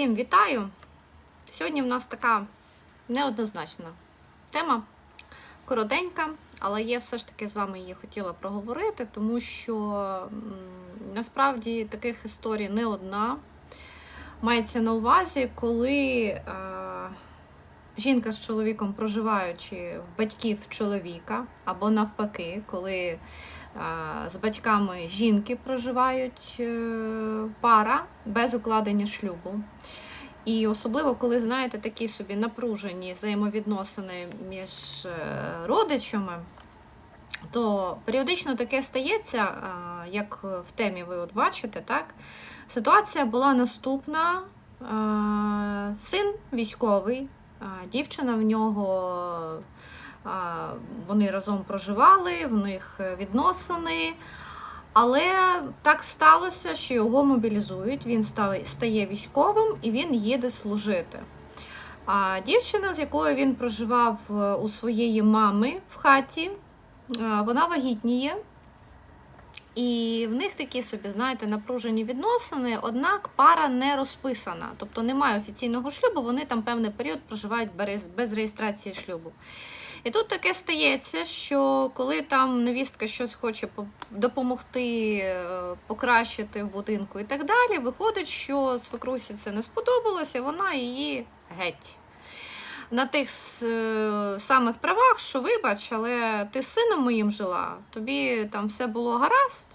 Всім вітаю! Сьогодні в нас така неоднозначна тема, коротенька, але я все ж таки з вами її хотіла проговорити, тому що насправді таких історій не одна. Мається на увазі, коли е, жінка з чоловіком, проживаючи в батьків чоловіка, або навпаки, коли з батьками жінки проживають е, пара без укладення шлюбу. І особливо, коли знаєте такі собі напружені взаємовідносини між е, родичами, то періодично таке стається, як в темі ви от бачите, так? Ситуація була наступна: син військовий, дівчина в нього. Вони разом проживали, в них відносини. Але так сталося, що його мобілізують, він стає військовим і він їде служити. А дівчина, з якою він проживав е, у своєї мами в хаті, е, вона вагітніє. І в них такі собі, знаєте, напружені відносини, однак пара не розписана, тобто немає офіційного шлюбу, вони там певний період проживають без реєстрації шлюбу. І тут таке стається, що коли там невістка щось хоче допомогти е, покращити в будинку і так далі, виходить, що свекрусі це не сподобалося, вона її геть. На тих е, самих правах, що вибач, але ти з сином моїм жила, тобі там все було гаразд,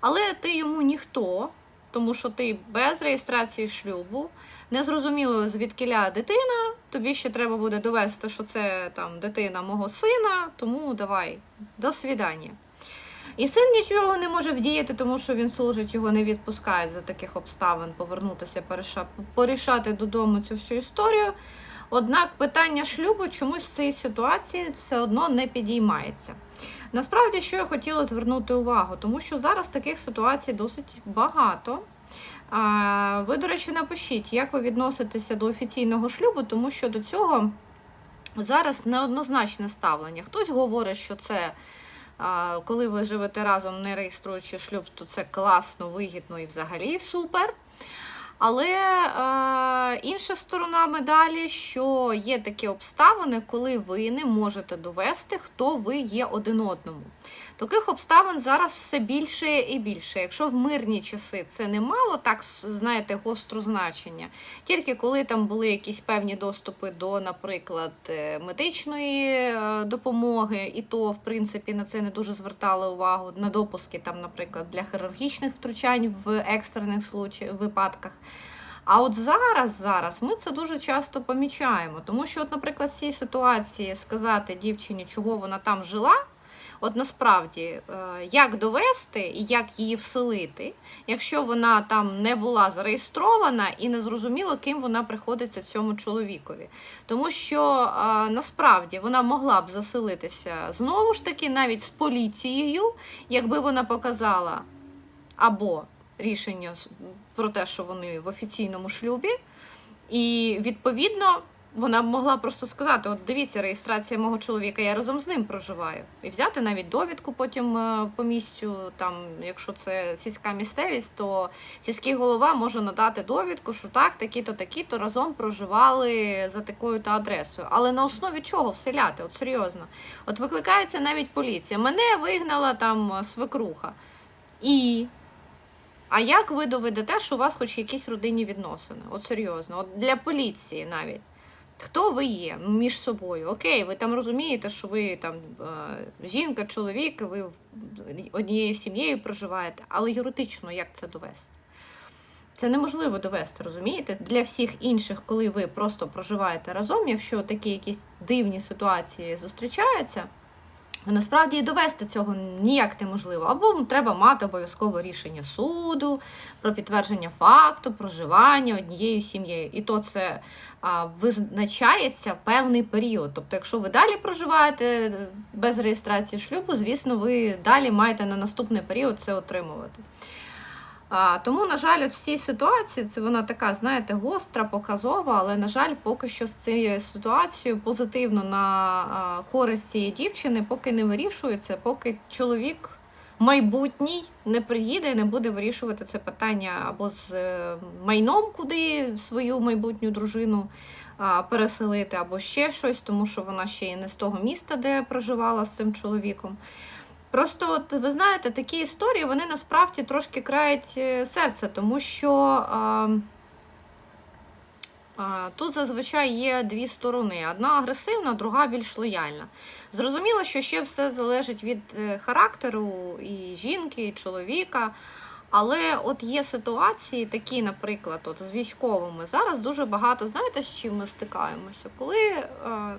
але ти йому ніхто, тому що ти без реєстрації шлюбу, незрозуміло звідкиля дитина, тобі ще треба буде довести, що це там дитина мого сина, тому давай, до свідання. І син нічого не може вдіяти, тому що він служить, його не відпускають за таких обставин повернутися, порішати додому цю всю історію. Однак питання шлюбу чомусь в цій ситуації все одно не підіймається. Насправді, що я хотіла звернути увагу, тому що зараз таких ситуацій досить багато. Ви, до речі, напишіть, як ви відноситеся до офіційного шлюбу, тому що до цього зараз неоднозначне ставлення. Хтось говорить, що це коли ви живете разом, не реєструючи шлюб, то це класно, вигідно і взагалі супер. Але е, інша сторона медалі, що є такі обставини, коли ви не можете довести, хто ви є один одному. Таких обставин зараз все більше і більше. Якщо в мирні часи це не мало, так знаєте, гостро значення. Тільки коли там були якісь певні доступи до, наприклад, е, медичної е, допомоги, і то, в принципі, на це не дуже звертали увагу на допуски, там, наприклад, для хірургічних втручань в екстрених випадках. А от зараз, зараз ми це дуже часто помічаємо, тому що, от, наприклад, в цій ситуації сказати дівчині, чого вона там жила. От насправді, е, як довести і як її вселити, якщо вона там не була зареєстрована і не зрозуміло, ким вона приходиться цьому чоловікові. Тому що е, насправді вона могла б заселитися знову ж таки навіть з поліцією, якби вона показала або рішення про те, що вони в офіційному шлюбі, і відповідно вона б могла просто сказати: от дивіться, реєстрація мого чоловіка, я разом з ним проживаю. І взяти навіть довідку потім е, по місцю. Там, якщо це сільська місцевість, то сільський голова може надати довідку, що так, такі-то, такі-то разом проживали за такою-то адресою. Але на основі чого вселяти? От серйозно. От викликається навіть поліція. Мене вигнала там свекруха. І. А як ви доведете, що у вас хоч якісь родинні відносини? От серйозно, от для поліції навіть. Хто ви є між собою? Окей, ви там розумієте, що ви там е, жінка, чоловік, ви однією сім'єю проживаєте, але юридично як це довести? Це неможливо довести, розумієте? Для всіх інших, коли ви просто проживаєте разом, якщо такі якісь дивні ситуації зустрічаються, то насправді і довести цього ніяк неможливо. Або треба мати обов'язково рішення суду про підтвердження факту проживання однією сім'єю. І то це а, визначається певний період. Тобто, якщо ви далі проживаєте без реєстрації шлюбу, звісно, ви далі маєте на наступний період це отримувати. А, тому, на жаль, от в цій ситуації це вона така, знаєте, гостра, показова, але, на жаль, поки що з цією ситуацією позитивно на користь цієї дівчини, поки не вирішується, поки чоловік майбутній не приїде і не буде вирішувати це питання або з е, майном, куди свою майбутню дружину переселити, або ще щось, тому що вона ще й не з того міста, де проживала з цим чоловіком. Просто, от ви знаєте, такі історії вони насправді трошки крають е, серце, тому що а, а, тут зазвичай є дві сторони: одна агресивна, друга більш лояльна. Зрозуміло, що ще все залежить від е, характеру і жінки, і чоловіка. Але от є ситуації, такі, наприклад, от з військовими. Зараз дуже багато, знаєте, з чим ми стикаємося? Коли е,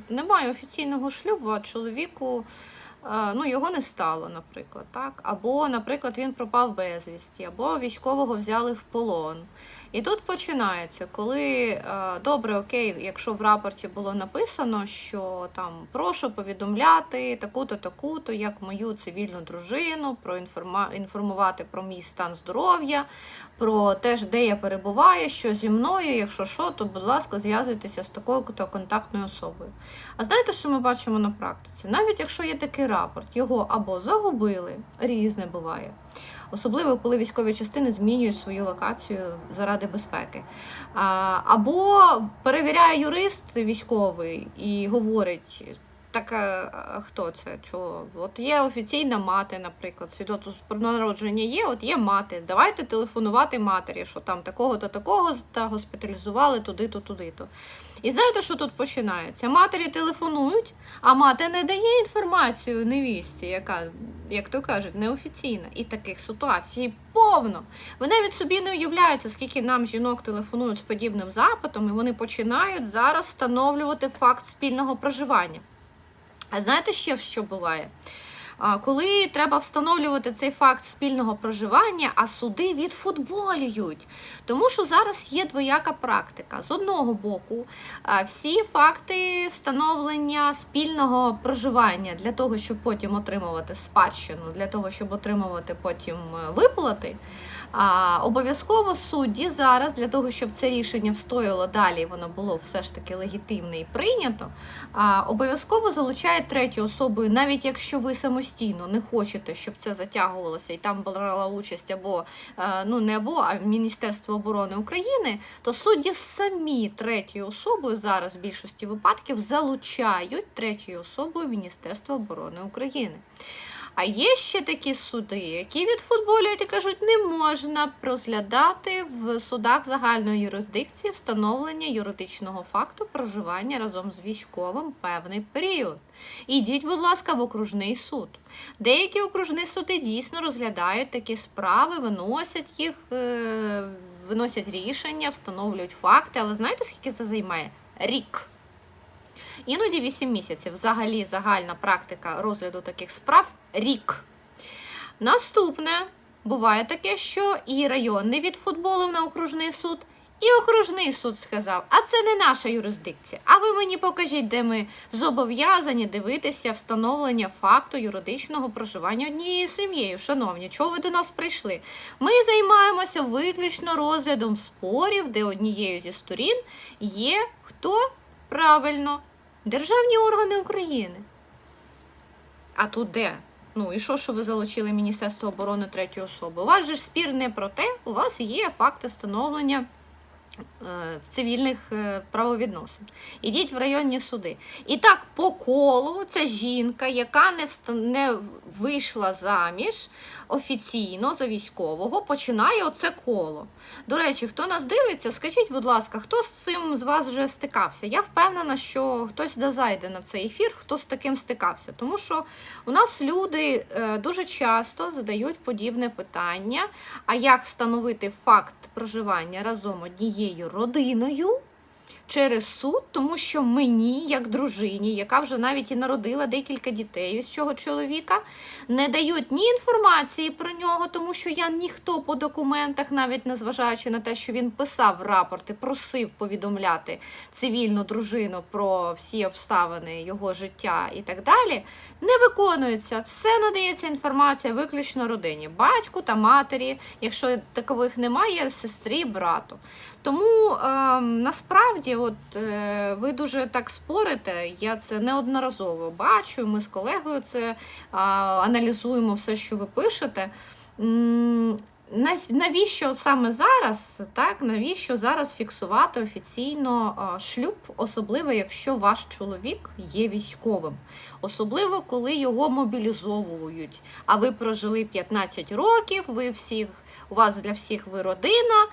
немає офіційного шлюбу, а чоловіку ну, його не стало, наприклад, так? Або, наприклад, він пропав безвісті, або військового взяли в полон. І тут починається, коли добре, окей, якщо в рапорті було написано, що там прошу повідомляти таку-то, таку-то, як мою цивільну дружину, про інформувати про мій стан здоров'я, про те, де я перебуваю, що зі мною, якщо що, то, будь ласка, зв'язуйтеся з такою то контактною особою. А знаєте, що ми бачимо на практиці? Навіть якщо є такий рапорт, його або загубили, різне буває. Особливо, коли військові частини змінюють свою локацію заради безпеки. Або перевіряє юрист військовий і говорить. Так а хто це? Чого? От є офіційна мати, наприклад, свідоцтво про народження є, от є мати. Давайте телефонувати матері, що там такого-то, такого та госпіталізували туди-то, туди-то. І знаєте, що тут починається? Матері телефонують, а мати не дає інформацію невістці, яка, як то кажуть, неофіційна. І таких ситуацій повно. Ви навіть собі не уявляєте, скільки нам жінок телефонують з подібним запитом, і вони починають зараз встановлювати факт спільного проживання. А знаєте ще що буває? Коли треба встановлювати цей факт спільного проживання, а суди відфутболюють. Тому що зараз є двояка практика. З одного боку, всі факти встановлення спільного проживання для того, щоб потім отримувати спадщину, для того, щоб отримувати потім е, виплати. А, Обов'язково судді зараз для того, щоб це рішення встояло далі, воно було все ж таки легітимне і прийнято. А, Обов'язково залучають третю особу, навіть якщо ви самостійно не хочете, щоб це затягувалося і там брала участь або ну не або а Міністерство оборони України, то судді самі третьою особою зараз в більшості випадків залучають третьою особою Міністерство оборони України. А є ще такі суди, які відфутболюють і кажуть, не можна розглядати в судах загальної юрисдикції встановлення юридичного факту проживання разом з військовим певний період. Ідіть, будь ласка, в окружний суд. Деякі окружні суди дійсно розглядають такі справи, виносять їх, е, виносять рішення, встановлюють факти. Але знаєте, скільки це займає? Рік. Іноді 8 місяців. Взагалі загальна практика розгляду таких справ рік. Наступне буває таке, що і районний відфутболив на окружний суд, і окружний суд сказав, а це не наша юрисдикція. А ви мені покажіть, де ми зобов'язані дивитися встановлення факту юридичного проживання однією сім'єю. Шановні, чого ви до нас прийшли? Ми займаємося виключно розглядом спорів, де однією зі сторін є хто правильно державні органи України. А тут де? Ну і що, що ви залучили Міністерство оборони третьої особи? У вас же ж спір не про те, у вас є факти встановлення Е, цивільних е, правовідносин. Ідіть в районні суди. І так, по колу це жінка, яка не не вийшла заміж офіційно за військового, починає оце коло. До речі, хто нас дивиться, скажіть, будь ласка, хто з цим з вас вже стикався? Я впевнена, що хтось зайде на цей ефір, хто з таким стикався. Тому що у нас люди е, дуже часто задають подібне питання: а як встановити факт проживання разом однієї? своєю родиною через суд, тому що мені, як дружині, яка вже навіть і народила декілька дітей з цього чоловіка, не дають ні інформації про нього, тому що я ніхто по документах, навіть незважаючи на те, що він писав рапорти, просив повідомляти цивільну дружину про всі обставини його життя і так далі, не виконується. Все надається інформація виключно родині, батьку та матері, якщо такових немає, сестрі, брату. Тому е, насправді. от е, ви дуже так спорите. Я це неодноразово бачу. Ми з колегою це а, аналізуємо все, що ви пишете. Навіщо саме зараз, так навіщо зараз фіксувати офіційно шлюб, особливо якщо ваш чоловік є військовим, особливо коли його мобілізовують. А ви прожили 15 років, ви всіх, у вас для всіх ви родина.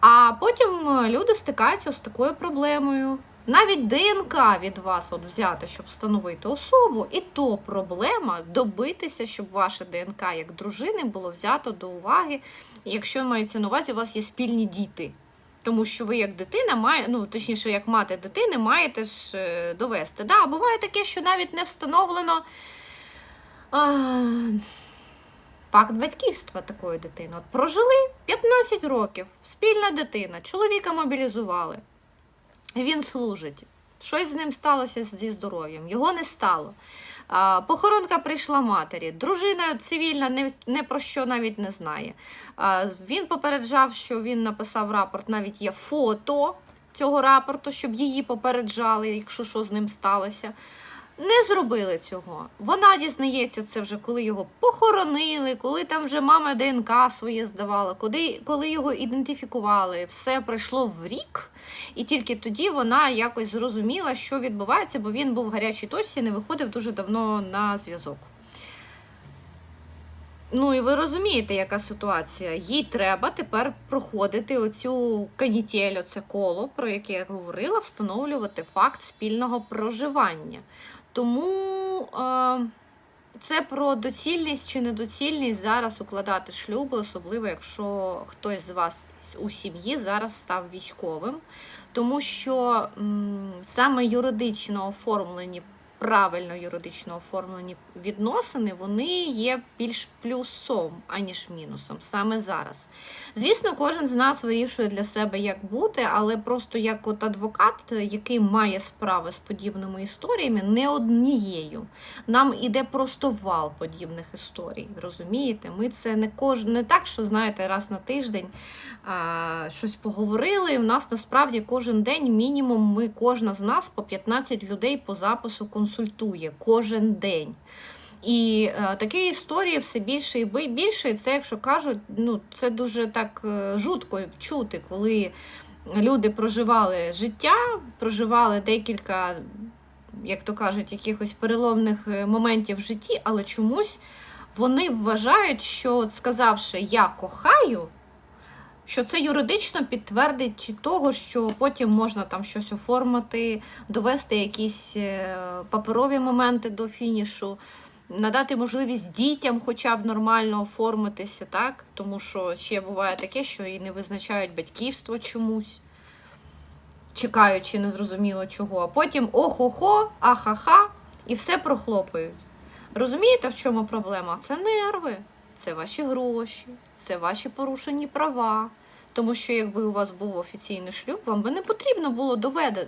А потім е, люди стикаються з такою проблемою. Навіть ДНК від вас от взяти, щоб встановити особу, і то проблема добитися, щоб ваше ДНК як дружини було взято до уваги, якщо мається на увазі, у вас є спільні діти. Тому що ви як дитина має, ну точніше, як мати дитини, маєте ж е, довести. Да, буває таке, що навіть не встановлено а, факт батьківства такої дитини. От прожили 15 років, спільна дитина, чоловіка мобілізували. Він служить. Щось з ним сталося зі здоров'ям, його не стало. Похоронка прийшла матері. Дружина цивільна не, не про що навіть не знає. Він попереджав, що він написав рапорт, навіть є фото цього рапорту, щоб її попереджали, якщо що з ним сталося. Не зробили цього. Вона дізнається це вже, коли його похоронили, коли там вже мама ДНК своє здавала, коли, коли його ідентифікували. Все пройшло в рік, і тільки тоді вона якось зрозуміла, що відбувається, бо він був в гарячій точці, не виходив дуже давно на зв'язок. Ну і ви розумієте, яка ситуація. Їй треба тепер проходити оцю канітель, оце коло, про яке я говорила, встановлювати факт спільного проживання. Тому е, це про доцільність чи недоцільність зараз укладати шлюби, особливо якщо хтось з вас у сім'ї зараз став військовим. Тому що м, саме юридично оформлені, правильно юридично оформлені відносини, вони є більш плюсом, аніж мінусом, саме зараз. Звісно, кожен з нас вирішує для себе, як бути, але просто як от адвокат, який має справи з подібними історіями, не однією. Нам іде просто вал подібних історій. Розумієте? Ми це не кож... не так, що знаєте, раз на тиждень а, щось поговорили. В нас насправді кожен день мінімум ми, кожна з нас по 15 людей по запису консультує кожен день. І е, такі історії все більше і більше. І це, якщо кажуть, ну це дуже так е, жутко чути, коли люди проживали життя, проживали декілька, як то кажуть, якихось переломних е, моментів в житті, але чомусь вони вважають, що сказавши я кохаю. Що це юридично підтвердить того, що потім можна там щось оформити, довести якісь е, паперові моменти до фінішу, надати можливість дітям хоча б нормально оформитися, так? Тому що ще буває таке, що і не визначають батьківство чомусь, чекаючи незрозуміло чого. А потім охо-хо, ахаха, і все прохлопають. Розумієте, в чому проблема? Це нерви, це ваші гроші, це ваші порушені права. Тому що якби у вас був офіційний шлюб, вам би не потрібно було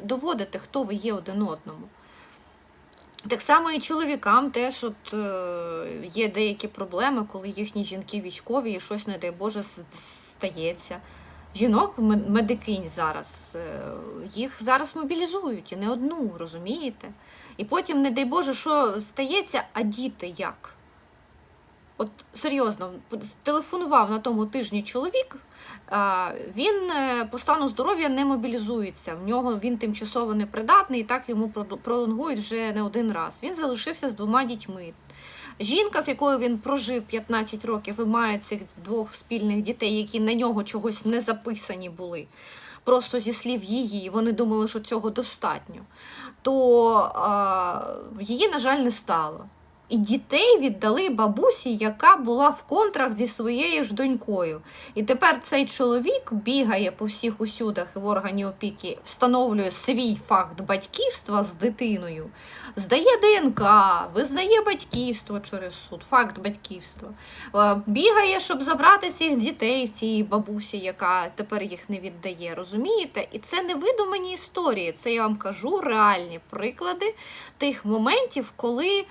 доводити, хто ви є один одному. Так само і чоловікам теж от, е, є деякі проблеми, коли їхні жінки військові і щось, не дай Боже, стається. Жінок, ме- медикинь зараз, е, їх зараз мобілізують і не одну, розумієте? І потім, не дай Боже, що стається, а діти як? От серйозно, телефонував на тому тижні чоловік, він е, по стану здоров'я не мобілізується. В нього він тимчасово непридатний, і так йому пролонгують вже не один раз. Він залишився з двома дітьми. Жінка, з якою він прожив 15 років і має цих двох спільних дітей, які на нього чогось не записані були, просто зі слів її, вони думали, що цього достатньо, то а, її, на жаль, не стало. І дітей віддали бабусі, яка була в контрах зі своєю ж донькою. І тепер цей чоловік бігає по всіх усюдах в органі опіки, встановлює свій факт батьківства з дитиною, здає ДНК, визнає батьківство через суд, факт батьківства. Е, Бігає, щоб забрати цих дітей в цій бабусі, яка тепер їх не віддає. Розумієте? І це не видумані історії. Це я вам кажу реальні приклади тих моментів, коли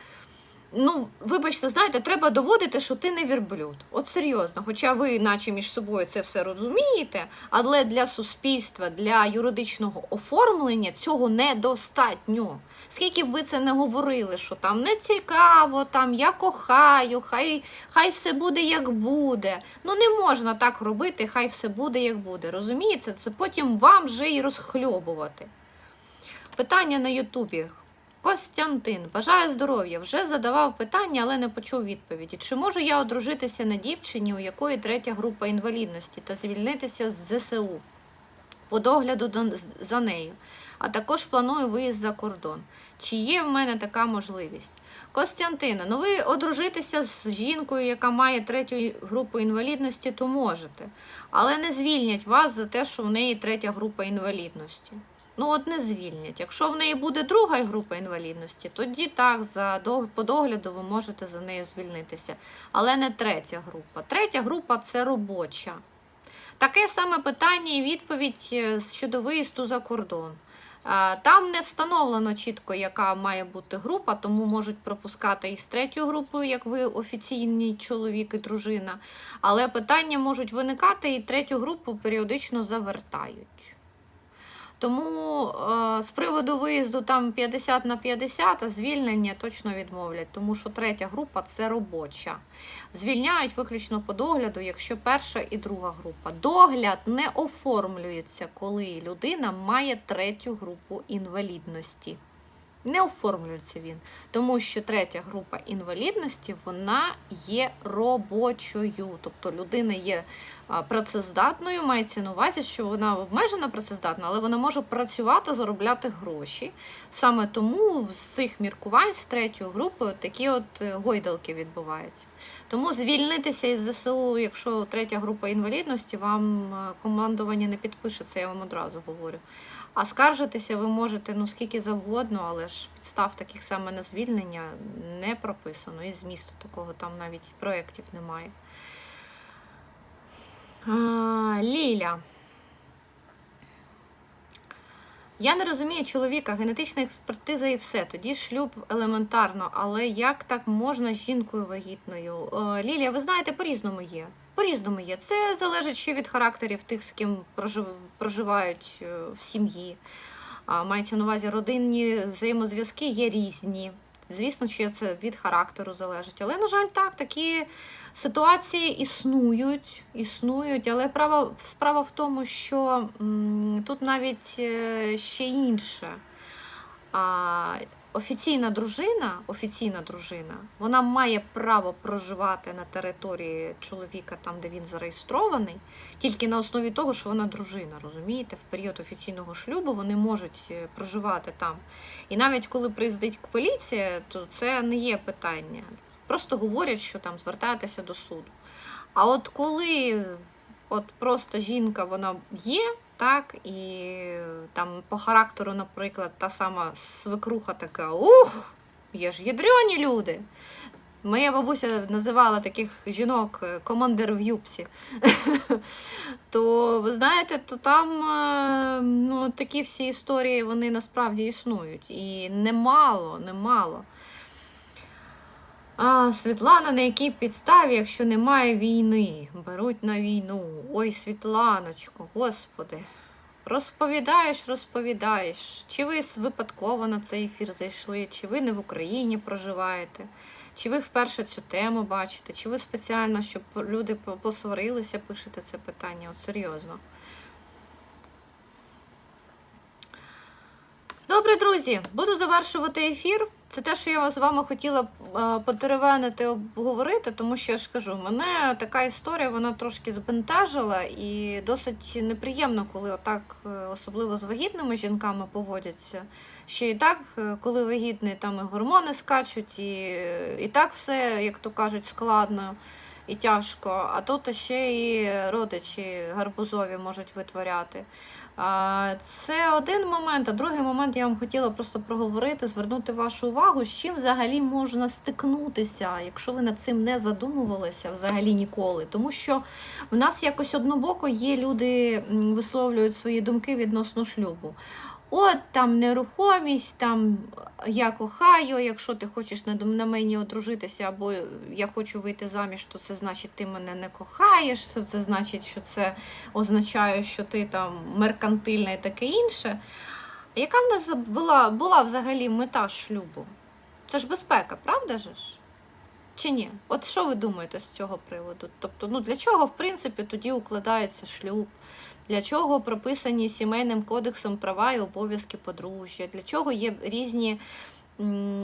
Ну, вибачте, знаєте, треба доводити, що ти не вірблюд. От серйозно. Хоча ви, наче між собою, це все розумієте, але для суспільства, для юридичного оформлення цього недостатньо. Скільки б ви це не говорили, що там не цікаво, там я кохаю, хай, хай все буде як буде. Ну не можна так робити, хай все буде як буде. Розумієте? Це потім вам вже і розхльобувати. Питання на Ютубі. Костянтин, бажаю здоров'я. Вже задавав питання, але не почув відповіді. Чи можу я одружитися на дівчині, у якої третя група інвалідності, та звільнитися з ЗСУ по догляду до- за нею? А також планую виїзд за кордон. Чи є в мене така можливість? Костянтина, ну ви одружитися з жінкою, яка має третю групу інвалідності, то можете. Але не звільнять вас за те, що в неї третя група інвалідності. Ну, от не звільнять. Якщо в неї буде друга група інвалідності, тоді так, за по догляду ви можете за нею звільнитися. Але не третя група. Третя група це робоча. Таке саме питання і відповідь е, щодо виїзду за кордон. Там не встановлено чітко, яка має бути група, тому можуть пропускати і з третьою групою, як ви офіційний чоловік і дружина. Але питання можуть виникати і третю групу періодично завертають. Тому е, з приводу виїзду там 50 на 50, а звільнення точно відмовлять, тому що третя група це робоча. Звільняють виключно по догляду, якщо перша і друга група. Догляд не оформлюється, коли людина має третю групу інвалідності. Не оформлюється він, тому що третя група інвалідності вона є робочою. Тобто людина є працездатною, мається на увазі, що вона обмежена працездатна, але вона може працювати, заробляти гроші. Саме тому з цих міркувань з третьою групою такі от е, гойдалки відбуваються. Тому звільнитися із ЗСУ, якщо третя група інвалідності, вам е, командування не підпише, це я вам одразу говорю. А скаржитися ви можете ну скільки завгодно, але ж підстав таких саме на звільнення не прописано. І змісту такого там навіть проєктів немає. А, Ліля. Я не розумію чоловіка, генетична експертиза і все. Тоді шлюб елементарно, але як так можна з жінкою вагітною? Е, Лілія, ви знаєте, по-різному є. По-різному є. Це залежить ще від характерів тих, з ким прожив- проживають е, в сім'ї. Мається на увазі родинні взаємозв'язки є різні. Звісно, що це від характеру залежить. Але, на жаль, так, такі ситуації існують, існують, але права, справа в тому, що м, тут навіть е, ще інше. А, офіційна дружина, офіційна дружина, вона має право проживати на території чоловіка, там, де він зареєстрований, тільки на основі того, що вона дружина, розумієте, в період офіційного шлюбу вони можуть е, проживати там. І навіть коли приїздить поліція, то це не є питання. Просто говорять, що там звертайтеся до суду. А от коли от просто жінка вона є, так, і там по характеру, наприклад, та сама свекруха така, ух, є ж ядрені люди. Моя бабуся називала таких жінок е, командир в юбці. То ви знаєте, то там е, ну, такі всі історії вони насправді існують. І немало, немало. А, Світлана, на якій підставі, якщо немає війни, беруть на війну. Ой, Світланочко, господи. Розповідаєш, розповідаєш, чи ви випадково на цей ефір зайшли, чи ви не в Україні проживаєте, чи ви вперше цю тему бачите, чи ви спеціально, щоб люди посварилися, пишете це питання? От серйозно. Добре, друзі, буду завершувати ефір. Це те, що я з вами хотіла подеревенити, обговорити, тому що я ж кажу, мене така історія вона трошки збентежила і досить неприємно, коли отак, е, особливо з вагітними жінками поводяться. Ще і так, е, коли вагітний, там і гормони скачуть, і, і так все, як то кажуть, складно і тяжко. А тут ще і родичі гарбузові можуть витворяти. Це один момент, а другий момент я вам хотіла просто проговорити, звернути вашу увагу, з чим взагалі можна стикнутися, якщо ви над цим не задумувалися взагалі ніколи. Тому що в нас якось однобоко є люди висловлюють свої думки відносно шлюбу. От там нерухомість, там я кохаю, якщо ти хочеш на, мені одружитися, або я хочу вийти заміж, то це значить, ти мене не кохаєш, що це значить, що це означає, що ти там меркантильна і таке інше. Яка в нас була, була взагалі мета шлюбу? Це ж безпека, правда ж? Чи ні? От що ви думаєте з цього приводу? Тобто, ну для чого, в принципі, тоді укладається шлюб? Для чого прописані сімейним кодексом права і обов'язки подружжя? Для чого є різні,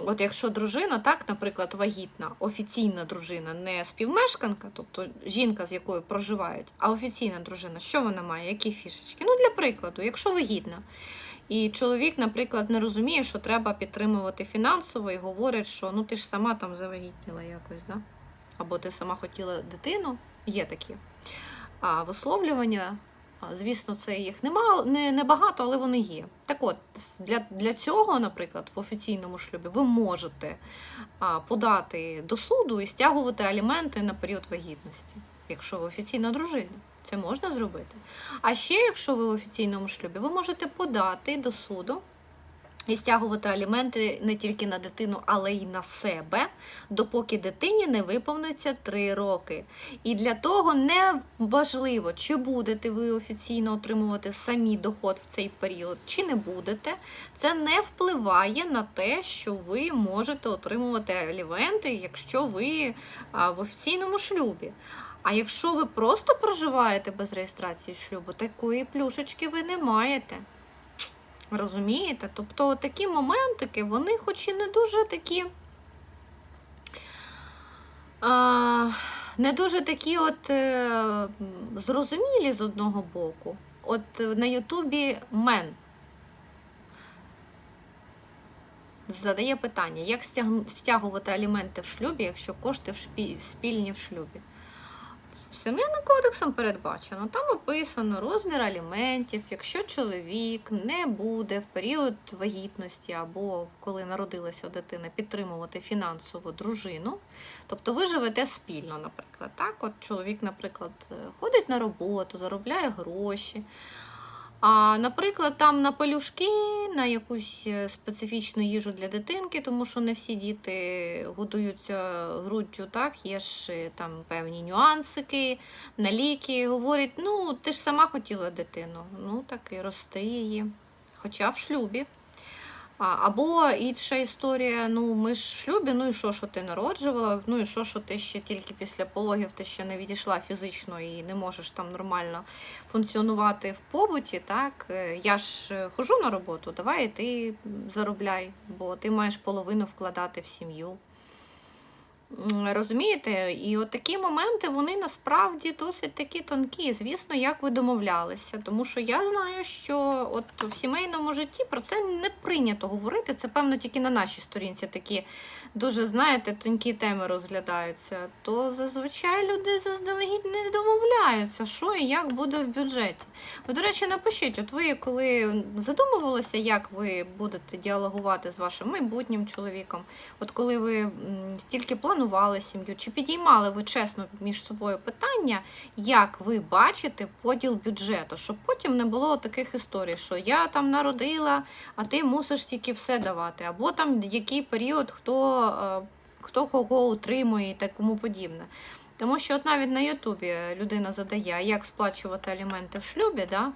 от якщо дружина, так, наприклад, вагітна, офіційна дружина, не співмешканка, тобто жінка, з якою проживають, а офіційна дружина, що вона має? Які фішечки? Ну, для прикладу, якщо вагітна. І чоловік, наприклад, не розуміє, що треба підтримувати фінансово і говорить, що ну ти ж сама там завагітніла якось, да? або ти сама хотіла дитину, є такі. А висловлювання, звісно, це їх немало, не, не але вони є. Так от, для, для цього, наприклад, в офіційному шлюбі ви можете а, подати до суду і стягувати аліменти на період вагітності, якщо ви офіційна дружина. Це можна зробити. А ще, якщо ви в офіційному шлюбі, ви можете подати до суду і стягувати аліменти не тільки на дитину, але й на себе, допоки дитині не виповниться 3 роки. І для того не важливо, чи будете ви офіційно отримувати самі доход в цей період, чи не будете. Це не впливає на те, що ви можете отримувати аліменти, якщо ви в офіційному шлюбі. А якщо ви просто проживаєте без реєстрації шлюбу, такої плюшечки ви не маєте. Розумієте? Тобто такі моментики, вони хоч і не дуже такі. А, не дуже такі от е, зрозумілі з одного боку. От на Ютубі мен задає питання, як стяг- стягувати аліменти в шлюбі, якщо кошти в шпі- спільні в шлюбі. Сімейним кодексом передбачено, там описано розмір аліментів, якщо чоловік не буде в період вагітності або коли народилася дитина підтримувати фінансово дружину, тобто ви живете спільно, наприклад. Так, от чоловік, наприклад, ходить на роботу, заробляє гроші. А, наприклад, там на пелюшки, на якусь е, специфічну їжу для дитинки, тому що не всі діти годуються груддю, так, є ж е, там певні нюансики, на ліки. Говорять, ну, ти ж сама хотіла дитину, ну так і рости її, хоча в шлюбі. А, або інша історія, ну ми ж в шлюбі, ну і що, що ти народжувала, ну і що, що ти ще тільки після пологів ти ще не відійшла фізично і не можеш там нормально функціонувати в побуті, так? Е, Я ж е, хожу на роботу, давай ти заробляй, бо ти маєш половину вкладати в сім'ю. Розумієте? І от такі моменти вони насправді досить такі тонкі. Звісно, як ви домовлялися. Тому що я знаю, що от в сімейному житті про це не прийнято говорити. Це, певно, тільки на нашій сторінці такі дуже, знаєте, тонкі теми розглядаються. То зазвичай люди заздалегідь не домовляються, що і як буде в бюджеті. Ви, до речі, напишіть, от ви коли задумувалися, як ви будете діалогувати з вашим майбутнім чоловіком, от коли ви тільки планували сім'ю, чи підіймали ви чесно між собою питання, як ви бачите поділ бюджету, щоб потім не було таких історій, що я там народила, а ти мусиш тільки все давати, або там який період хто, е, хто кого утримує і тому подібне. Тому що от навіть на Ютубі людина задає, як сплачувати аліменти в шлюбі, да?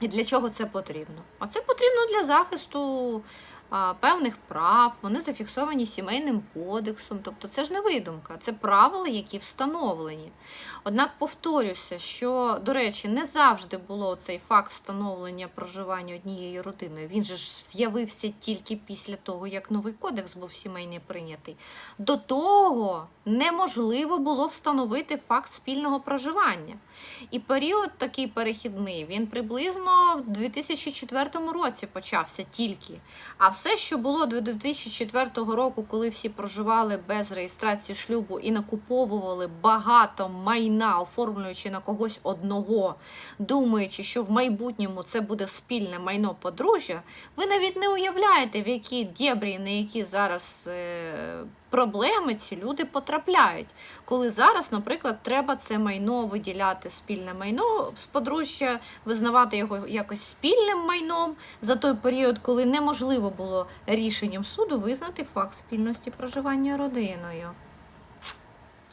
і для чого це потрібно? А це потрібно для захисту певних прав, вони зафіксовані сімейним кодексом. Тобто це ж не видумка, це правила, які встановлені. Однак повторюся, що, до речі, не завжди було цей факт встановлення проживання однією родиною. Він же ж з'явився тільки після того, як новий кодекс був сімейний прийнятий. До того неможливо було встановити факт спільного проживання. І період такий перехідний, він приблизно в 2004 році почався тільки. А все, що було до 2004 року, коли всі проживали без реєстрації шлюбу і накуповували багато майна, оформлюючи на когось одного, думаючи, що в майбутньому це буде спільне майно подружжя, ви навіть не уявляєте, в які дєбрі, на які зараз е, проблеми ці люди потрапляють. Коли зараз, наприклад, треба це майно виділяти спільне майно з подружжя, визнавати його якось спільним майном за той період, коли неможливо було рішенням суду визнати факт спільності проживання родиною.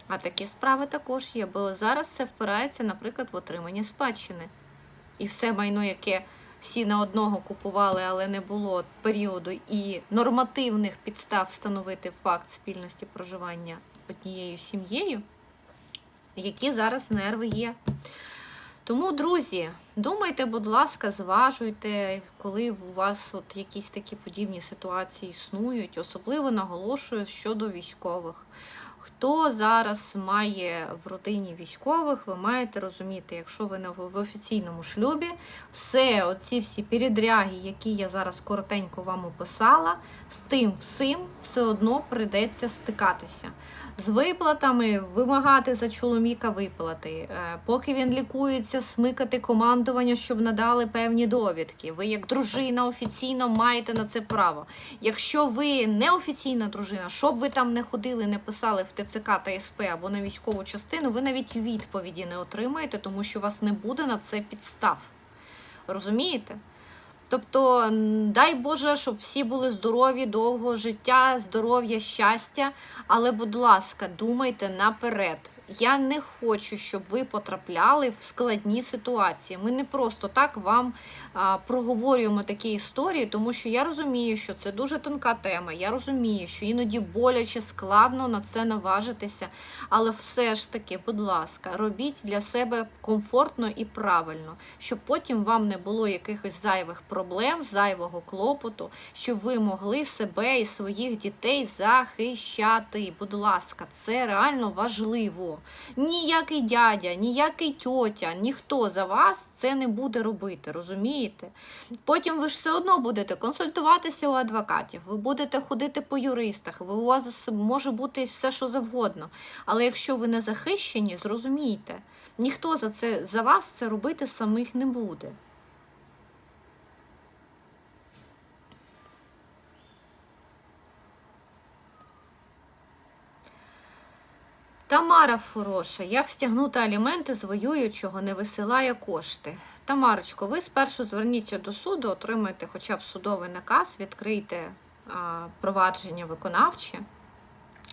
А такі справи також є, бо зараз це впирається, наприклад, в отримання спадщини. І все майно, яке всі на одного купували, але не було періоду і нормативних підстав встановити факт спільності проживання однією сім'єю, які зараз нерви є. Тому, друзі, думайте, будь ласка, зважуйте, коли у вас от якісь такі подібні ситуації існують, особливо наголошую щодо військових. Хто зараз має в родині військових, ви маєте розуміти, якщо ви не в офіційному шлюбі, все, оці всі передряги, які я зараз коротенько вам описала, з тим всім все одно прийдеться стикатися. З виплатами вимагати за чоловіка виплати, Е, поки він лікується, смикати командування, щоб надали певні довідки. Ви, як дружина, офіційно маєте на це право. Якщо ви не офіційна дружина, щоб ви там не ходили, не писали в ТЦК та СП або на військову частину, ви навіть відповіді не отримаєте, тому що у вас не буде на це підстав. Розумієте? Тобто, дай Боже, щоб всі були здорові, довго життя, здоров'я, щастя. Але, будь ласка, думайте наперед. Я не хочу, щоб ви потрапляли в складні ситуації. Ми не просто так вам проговорюємо такі історії, тому що я розумію, що це дуже тонка тема. Я розумію, що іноді боляче, складно на це наважитися. Але все ж таки, будь ласка, робіть для себе комфортно і правильно, щоб потім вам не було якихось зайвих проблем, зайвого клопоту, щоб ви могли себе і своїх дітей захищати. Будь ласка, це реально важливо. Ніякий дядя, ніякий тьотя, ніхто за вас це не буде робити, розумієте? Потім ви ж все одно будете консультуватися у адвокатів, ви будете ходити по юристах, ви у вас може бути все, що завгодно. Але якщо ви не захищені, зрозумійте, ніхто за це за вас це робити самих не буде. Тамара хороша, як стягнути аліменти з воюючого не висилає кошти. Тамарочко, ви спершу зверніться до суду, отримайте хоча б судовий наказ, відкрийте а, провадження виконавче,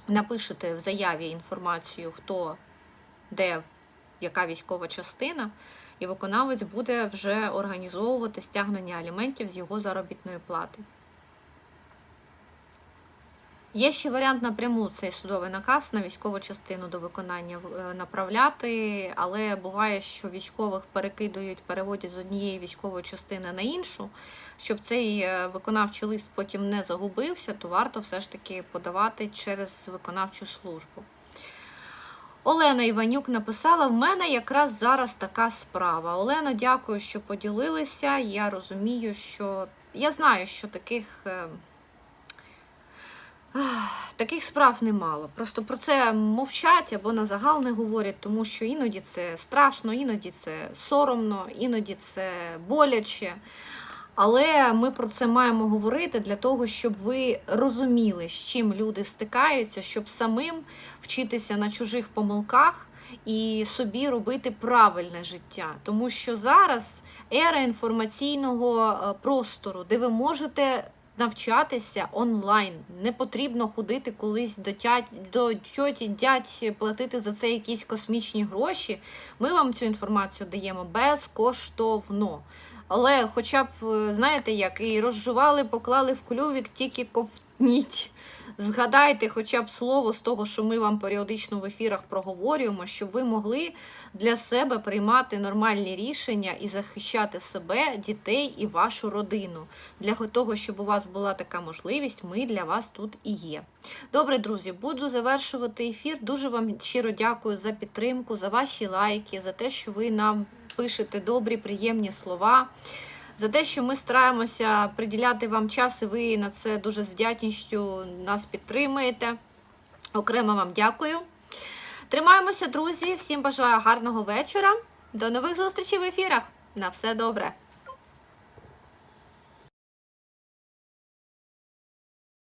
напишете в заяві інформацію, хто, де, яка військова частина, і виконавець буде вже організовувати стягнення аліментів з його заробітної плати. Є ще варіант напряму цей судовий наказ на військову частину до виконання е, направляти, але буває, що військових перекидують, переводять з однієї військової частини на іншу. Щоб цей е, виконавчий лист потім не загубився, то варто все ж таки подавати через виконавчу службу. Олена Іванюк написала: в мене якраз зараз така справа. Олена, дякую, що поділилися. Я розумію, що я знаю, що таких. Таких справ немало. Просто про це мовчать або на загал не говорять, тому що іноді це страшно, іноді це соромно, іноді це боляче. Але ми про це маємо говорити для того, щоб ви розуміли, з чим люди стикаються, щоб самим вчитися на чужих помилках і собі робити правильне життя. Тому що зараз ера інформаційного е, простору, де ви можете навчатися онлайн. Не потрібно ходити колись до тять, до тьоті, дядь, платити за це якісь космічні гроші. Ми вам цю інформацію даємо безкоштовно. Але хоча б, е, знаєте, як і розжували, поклали в клювік, тільки ковтніть. Згадайте хоча б слово з того, що ми вам періодично в ефірах проговорюємо, щоб ви могли для себе приймати нормальні рішення і захищати себе, дітей і вашу родину. Для того, щоб у вас була така можливість, ми для вас тут і є. Добре, друзі, буду завершувати ефір. Дуже вам щиро дякую за підтримку, за ваші лайки, за те, що ви нам пишете добрі, приємні слова. За те, що ми стараємося приділяти вам час, і ви на це дуже з вдячністю нас підтримуєте. Окремо вам дякую. Тримаємося, друзі. Всім бажаю гарного вечора. До нових зустрічей в ефірах. На все добре!